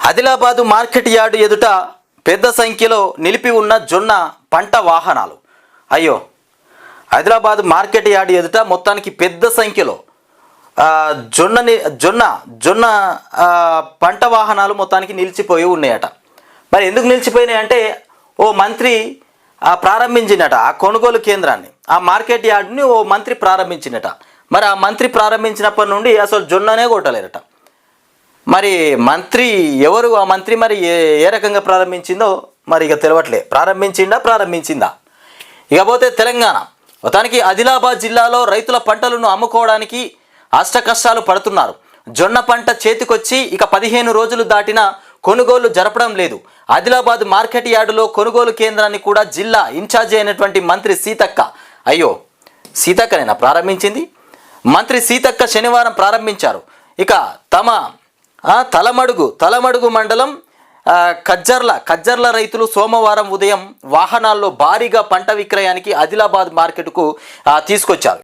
Adilabad market yard ఎదుట పెద్ద సంఖ్యలో నిలిపి ఉన్న జొన్న పంట వాహనాలు. అయ్యో! హైదరాబాద్ మార్కెట్ యార్డు ఎదుట మొత్తానికి పెద్ద సంఖ్యలో జొన్నని జొన్న జొన్న పంట వాహనాలు మొత్తానికి నిలిచిపోయి ఉన్నాయట. మరి ఎందుకు నిలిచిపోయినాయి అంటే ఓ మంత్రి ప్రారంభించినట ఆ కొనుగోలు కేంద్రాన్ని. ఆ మార్కెట్ యార్డ్ని ఓ మంత్రి ప్రారంభించినట. మరి ఆ మంత్రి ప్రారంభించినప్పటి నుండి అసలు జొన్ననే కొట్టలేరట. మరి మంత్రి ఎవరు? ఆ మంత్రి మరి ఏ ఏ రకంగా ప్రారంభించిందో మరి ఇక తెలవట్లే. ప్రారంభించిందా ప్రారంభించిందా? ఇకపోతే తెలంగాణ. మొత్తానికి ఆదిలాబాద్ జిల్లాలో రైతుల పంటలను అమ్ముకోవడానికి అష్ట కష్టాలు పడుతున్నారు. జొన్న పంట చేతికొచ్చి ఇక పదిహేను రోజులు దాటినా కొనుగోలు జరపడం లేదు. ఆదిలాబాద్ మార్కెట్ యార్డులో కొనుగోలు కేంద్రాన్ని కూడా జిల్లా ఇన్ఛార్జి అయినటువంటి మంత్రి సీతక్క. అయ్యో సీతక్కనేనా ప్రారంభించింది? మంత్రి సీతక్క శనివారం ప్రారంభించారు. ఇక తమ తలమడుగు తలమడుగు మండలం కజ్జర్ల కజ్జర్ల రైతులు సోమవారం ఉదయం వాహనాల్లో భారీగా పంట విక్రయానికి ఆదిలాబాద్ మార్కెట్కు తీసుకొచ్చారు.